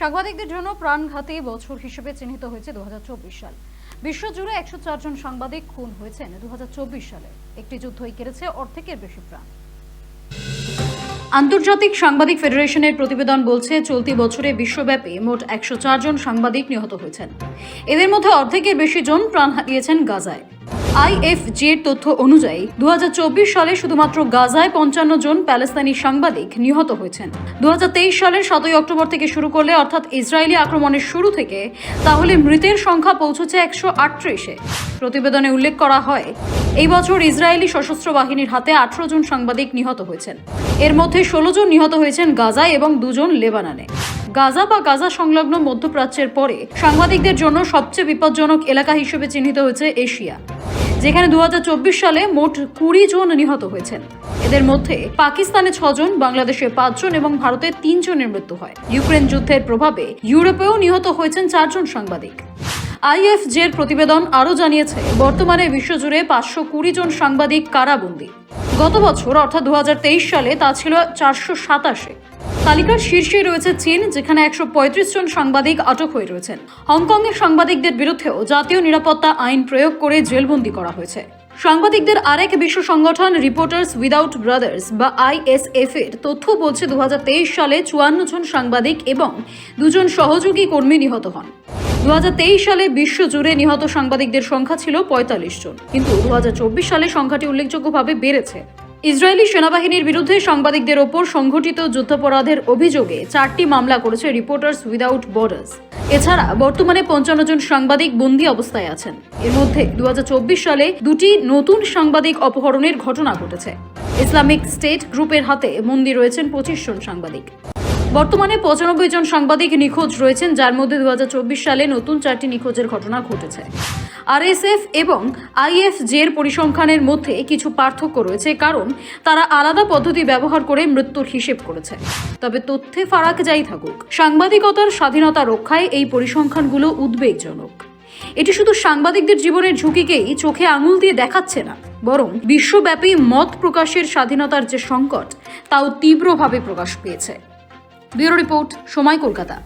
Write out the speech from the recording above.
সাংবাদিকদের জন্য প্রাণঘাতী বছর হিসেবে চিহ্নিত হয়েছে দুহাজার চব্বিশ সাল। বিশ্বজুড়ে একশো জন সাংবাদিক খুন হয়েছেন দুহাজার চব্বিশ সালে। একটি যুদ্ধই কেড়েছে অর্ধেকের বেশি প্রাণ। আন্তর্জাতিক সাংবাদিক ফেডারেশনের প্রতিবেদন বলছে, চলতি বছরে বিশ্বব্যাপী মোট একশো জন সাংবাদিক নিহত হয়েছেন। এদের মধ্যে অর্ধেকের বেশি জন প্রাণ হারিয়েছেন গাজায়। আইএফজের তথ্য অনুযায়ী দু হাজার চব্বিশ সালে শুধুমাত্র গাজায় পঞ্চান্ন জন প্যালেস্তানি সাংবাদিক নিহত হয়েছেন। দু সালের সাতই অক্টোবর থেকে শুরু করলে, অর্থাৎ ইসরায়েলি আক্রমণের শুরু থেকে, তাহলে মৃতের সংখ্যা পৌঁছেছে একশো আটত্রিশে। প্রতিবেদনে উল্লেখ করা হয়, এই বছর ইসরায়েলি সশস্ত্র বাহিনীর হাতে আঠারো জন সাংবাদিক নিহত হয়েছেন। এর মধ্যে ষোলো জন নিহত হয়েছেন গাজায় এবং দুজন লেবাননে। গাজা বা গাজা সংলগ্ন মধ্যপ্রাচ্যের পরে, সাংবাদিকদের জন্য সবচেয়ে বিপজ্জনক এলাকা হিসেবে চিহ্নিত হয়েছে এশিয়া। যেখানে দুহাজার চব্বিশ সালে মোট কুড়ি জন নিহত হয়েছেন। এদের মধ্যে পাকিস্তানে ছজন বাংলাদেশে পাঁচজন এবং ভারতে তিনজনের মৃত্যু হয়। ইউক্রেন যুদ্ধের প্রভাবে ইউরোপেও নিহত হয়েছেন চারজন সাংবাদিক। আইএফজের প্রতিবেদন আরও জানিয়েছে, বর্তমানে বিশ্বজুড়ে পাঁচশো কুড়ি জন সাংবাদিক কারাবন্দী। গত বছর, অর্থাৎ দু হাজার তেইশ সালে, তা ছিল চারশো সাতাশে। তালিকার শীর্ষে রয়েছে চীন, যেখানে একশো পঁয়ত্রিশ জন সাংবাদিক আটক হয়ে রয়েছেন। হংকংয়ের সাংবাদিকদের বিরুদ্ধেও জাতীয় নিরাপত্তা আইন প্রয়োগ করে জেলবন্দি করা হয়েছে। সাংবাদিকদের আরেক বিশ্ব সংগঠন রিপোর্টার্স উইদাউট ব্রাদার্স বা আইএসএফ এর তথ্য বলছে দু হাজার তেইশ সালে চুয়ান্ন জন সাংবাদিক এবং দুজন সহযোগী কর্মী নিহত হন। দু হাজার তেইশ সালে বিশ্বজুড়ে নিহত সাংবাদিকদের সংখ্যা ছিল পঁয়তাল্লিশ জন। কিন্তু দু হাজার চব্বিশ সালে সংখ্যাটি উল্লেখযোগ্যভাবে বেড়েছে। ইসরায়েলি সেনাবাহিনীর বিরুদ্ধে সাংবাদিকদের ওপর সংঘটিত যুদ্ধাপরাধের অভিযোগে চারটি মামলা করেছে রিপোর্টার্স উইদাউট বর্ডার্স এছাড়া বর্তমানে পঞ্চান্ন জন সাংবাদিক বন্দী অবস্থায় আছেন। এর মধ্যে দুহাজার চব্বিশ সালে দুটি নতুন সাংবাদিক অপহরণের ঘটনা ঘটেছে। ইসলামিক স্টেট গ্রুপের হাতে বন্দী রয়েছেন পঁচিশ জন সাংবাদিক। বর্তমানে পঁচানব্বই জন সাংবাদিক নিখোঁজ রয়েছেন, যার মধ্যে দু হাজার চব্বিশ সালে নতুন চারটি নিখোঁজের ঘটনা ঘটেছে। আরএসএফ এবং আইএফজের পরিসংখ্যানের মধ্যে কিছু পার্থক্য রয়েছে, কারণ তারা আলাদা পদ্ধতি ব্যবহার করে মৃত্যুর হিসেব করেছে। তবে তথ্যে ফারাক যাই থাকুক, সাংবাদিকতার স্বাধীনতা রক্ষায় এই পরিসংখ্যানগুলো উদ্বেগজনক। এটি শুধু সাংবাদিকদের জীবনের ঝুঁকিকেই চোখে আঙুল দিয়ে দেখাচ্ছে না, বরং বিশ্বব্যাপী মত প্রকাশের স্বাধীনতার যে সংকট, তাও তীব্রভাবে প্রকাশ পেয়েছে। ব্যুরো রিপোর্ট, সময় কলকাতা।